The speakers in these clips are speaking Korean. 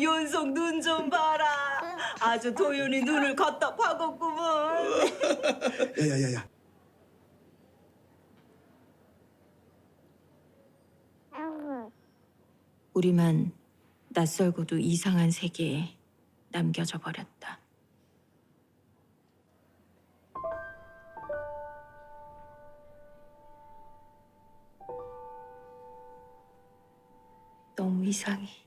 연속 눈좀 봐라. 아주 도윤이 눈을 갖다 파겠구먼. 야야야야. 우리만 낯설고도 이상한 세계에 남겨져 버렸다. 너무 이상해.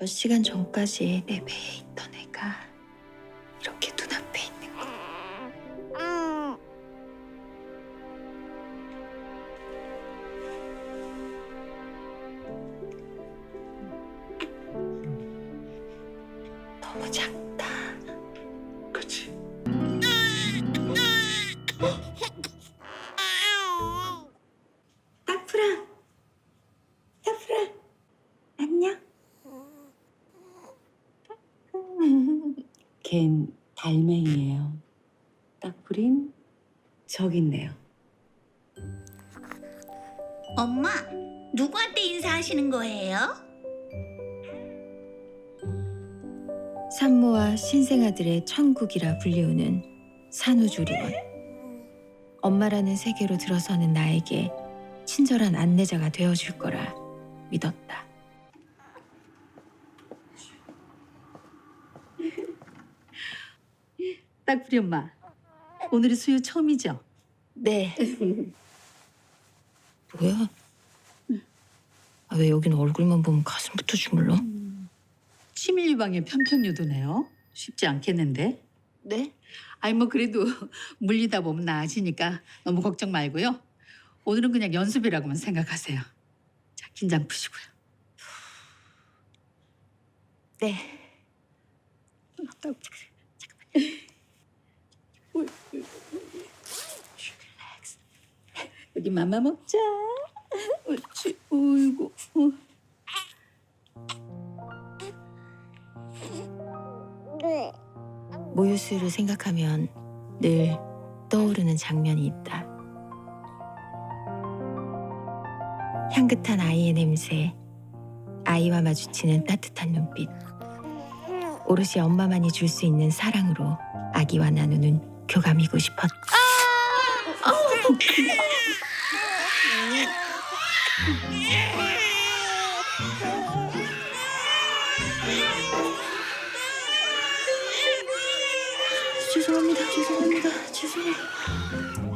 몇 시간 전까지 내 배에 있던 애가 걘 달맹이에요. 딱 부린 저기 있네요. 엄마, 누구한테 인사하시는 거예요? 산모와 신생아들의 천국이라 불리우는 산후조리원. 엄마라는 세계로 들어서는 나에게 친절한 안내자가 되어줄 거라 믿었다. 딱부리 엄마, 오늘이 수유 처음이죠? 네. 뭐야? 아, 왜 여기는 얼굴만 보면 가슴부터 주물러? 치밀 유방의 편평유도네요. 쉽지 않겠는데? 네? 아니 뭐 그래도 물리다 보면 나아지니까 너무 걱정 말고요. 오늘은 그냥 연습이라고만 생각하세요. 자, 긴장 푸시고요. 네. 우리 맘마 먹자. 옳지. 어이구. 어. 모유수유를 생각하면 늘 떠오르는 장면이 있다. 향긋한 아이의 냄새, 아이와 마주치는 따뜻한 눈빛. 오롯이 엄마만이 줄 수 있는 사랑으로 아기와 나누는 교감이고 싶었다. 죄송합니다. 죄송합니다. 죄송해요.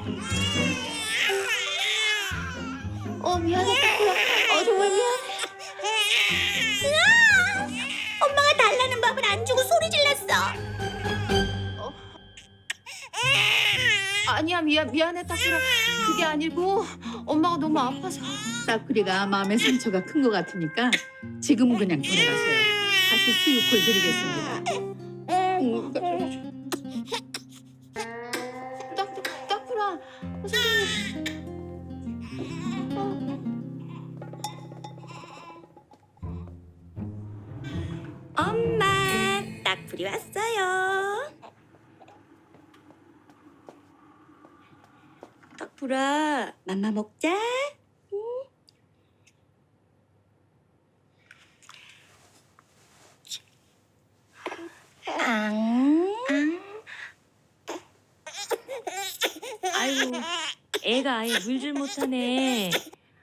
미안 미안해 따꾸야. 그게 아니고 엄마가 너무 아파서. 딱부리가 마음의 상처가 큰 것 같으니까 지금은 그냥 돌아가세요. 다시 수유콜 드리겠습니다. 따꾸 따꾸라. 선생님. 엄마, 딱불이 왔어요. 딱불아, 맘마 먹자. 앙. 아이고, 애가 아예 물질 못하네.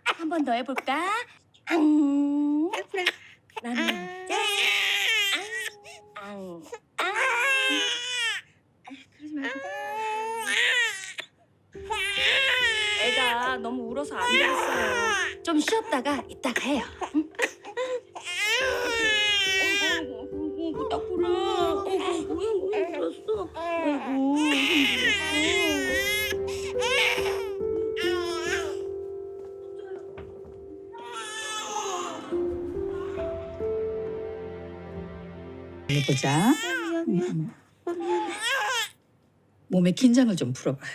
한 번 더 해볼까? 앙. 보자. 몸의 긴장을 좀 풀어봐요.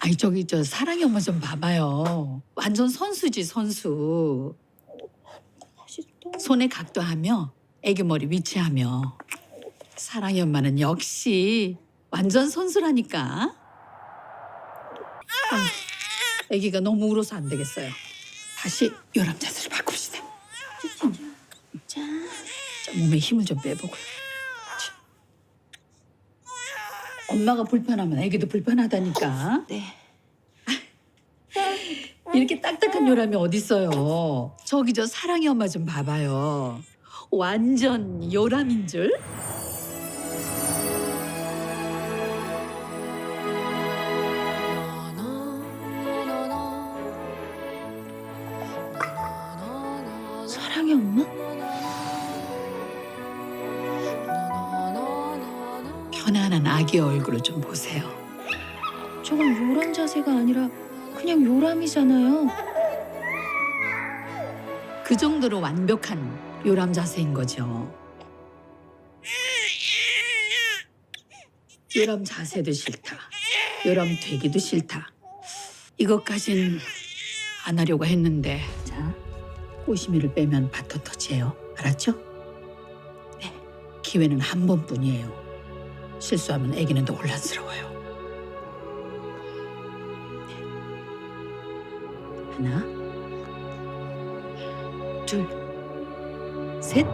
아니 저기 저 사랑이 엄마 좀 봐봐요. 완전 선수지 선수. 손에 각도하며 애교 머리 위치하며 사랑이 엄마는 역시 완전 선수라니까. 아, 아기가 너무 울어서 안 되겠어요. 다시 요람 자세를 바꿉시다. 자, 자, 몸에 힘을 좀 빼보고요. 자. 엄마가 불편하면 아기도 불편하다니까. 네. 이렇게 딱딱한 요람이 어딨어요. 저기 저 사랑의 엄마 좀 봐봐요. 완전 요람인 줄. 아기 얼굴을 좀 보세요. 저건 요란 자세가 아니라 그냥 요람이잖아요. 그 정도로 완벽한 요람 자세인 거죠. 요람 자세도 싫다. 요람 되기도 싫다. 이것까진 안 하려고 했는데 자 꼬시미를 빼면 바터 터지예요. 알았죠? 네. 기회는 한 번뿐이에요. 실수하면 아기는 더 혼란스러워요. 네. 하나, 둘, 셋.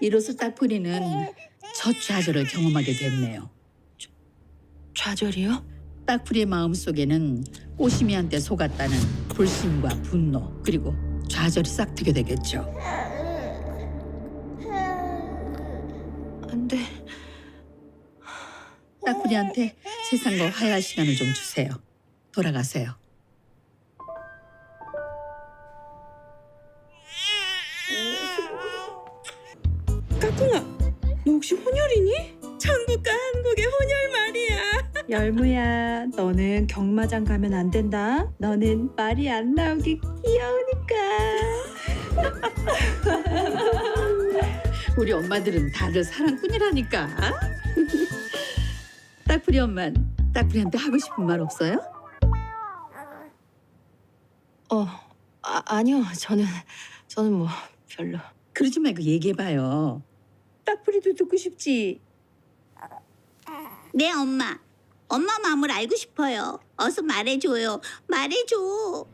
이로써 딱풀이는 첫 좌절을 경험하게 됐네요. 좌절이요? 딱풀이의 마음 속에는 꼬시미한테 속았다는 불신과 분노 그리고 좌절이 싹트게 되겠죠. 안 돼. 딱풀이한테 세상과 화해할 시간을 좀 주세요. 돌아가세요. 까꿍아, 너 혹시 혼혈이니? 천국과 한국의 혼혈 말이야. 열무야, 너는 경마장 가면 안 된다. 너는 말이 안 나오기 귀여우니까. 우리 엄마들은 다들 사랑꾼이라니까. 딱풀이 엄만 딱풀이한테 하고 싶은 말 없어요? 어, 아, 아니요. 저는 저는 뭐 별로. 그러지 말고 얘기해봐요. 딱풀이도 듣고 싶지. 네, 엄마. 엄마 마음을 알고 싶어요. 어서 말해줘요. 말해줘.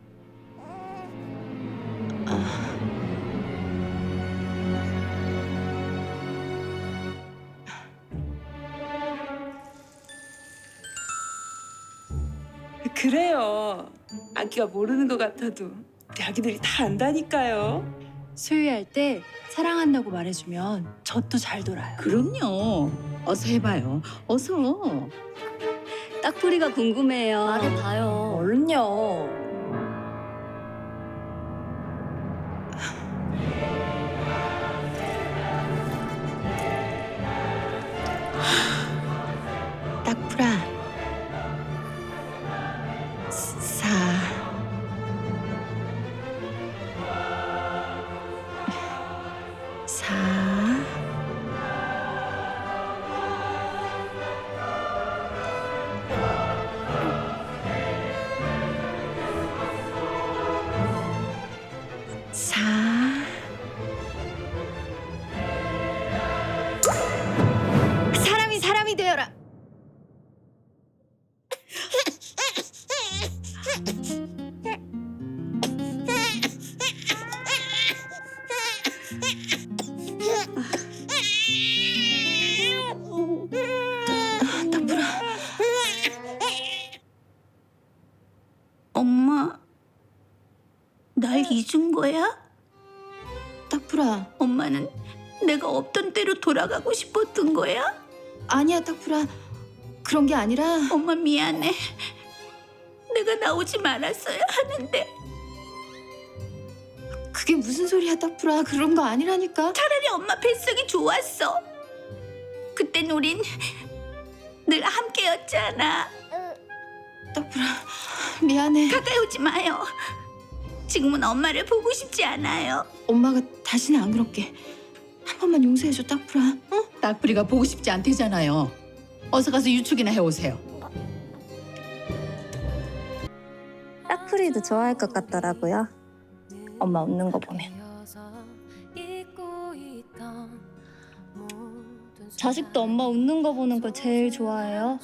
그래요. 아기가 모르는 것 같아도 아기들이 다 안다니까요. 수유할 때 사랑한다고 말해주면 젖도 잘 돌아요. 그럼요. 어서 해봐요. 어서. 딱풀이가 궁금해요. 말해봐요. 얼른요. 잊은 거야? 딱풀아. 엄마는 내가 없던 때로 돌아가고 싶었던 거야? 아니야, 딱풀아. 그런 게 아니라 엄마 미안해. 내가 나오지 말았어야 하는데 그게 무슨 소리야, 딱풀아. 그런 거 아니라니까. 차라리 엄마 뱃속이 좋았어. 그땐 우린 늘 함께였잖아. 딱풀아 미안해. 가까이 오지 마요. 지금은 엄마를 보고 싶지 않아요. 엄마가 다시는 안 그럴게. 한 번만 용서해줘 딱풀아. 어? 딱풀이가 보고 싶지 않대잖아요. 어서 가서 유축이나 해오세요. 딱풀이도 좋아할 것 같더라고요. 엄마 웃는 거 보면. 자식도 엄마 웃는 거 보는 걸 제일 좋아해요.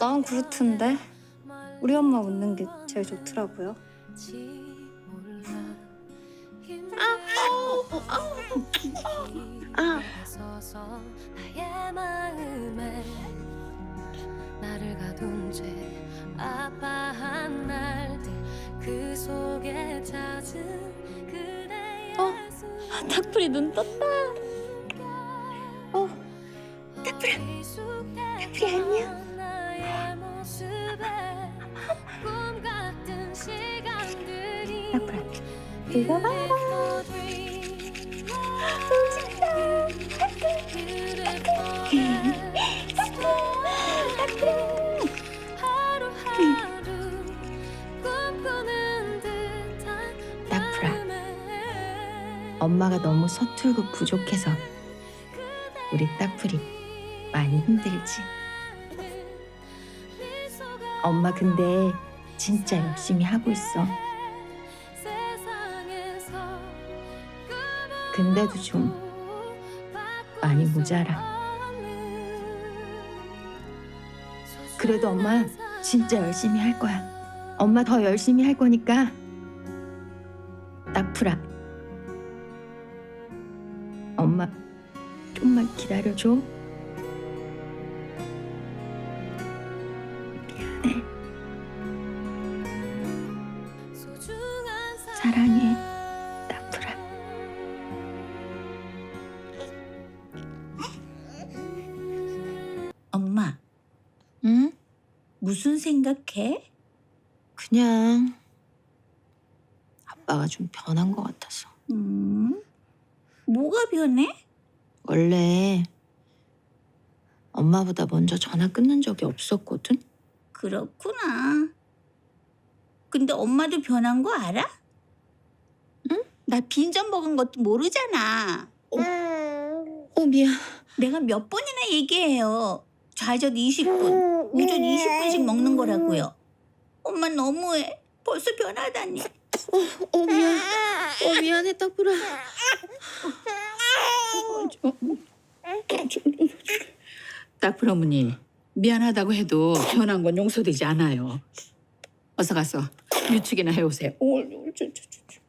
난 그렇던데. 우리 엄마 웃는 게 제일 좋더라고요. 아. 나의 마음에 나를 가둔 채 아파한 날들 그 속에 잦은 그대의 어, 탁풀이 눈 떴다. 어, 딱풀아, 딱풀이 안녕. 딱풀아, 이거 봐라. 딱풀아. 엄마가 너무 서툴고 부족해서 우리 딱풀이 많이 힘들지. 엄마 근데 진짜 열심히 하고 있어. 근데도 좀 많이 모자라. 그래도 엄마 진짜 열심히 할 거야. 엄마 더 열심히 할 거니까 딱풀아. 엄마 좀만 기다려줘. 생각해? 그냥 아빠가 좀 변한 것 같아서. 음, 뭐가 변해? 원래 엄마보다 먼저 전화 끊는 적이 없었거든. 그렇구나. 근데 엄마도 변한 거 알아? 응? 나 빈전 먹은 것도 모르잖아. 어 미안. 내가 몇 번이나 얘기해요. 좌전 20분, 우전 20분씩 먹는 거라고요. 엄마 너무해. 벌써 변하다니. 어 미안. 어 미안해 딱풀아. 딱풀 어머니 미안하다고 해도 변한 건 용서되지 않아요. 어서 가서 유축이나 해오세요. 어, 저, 저, 저, 저.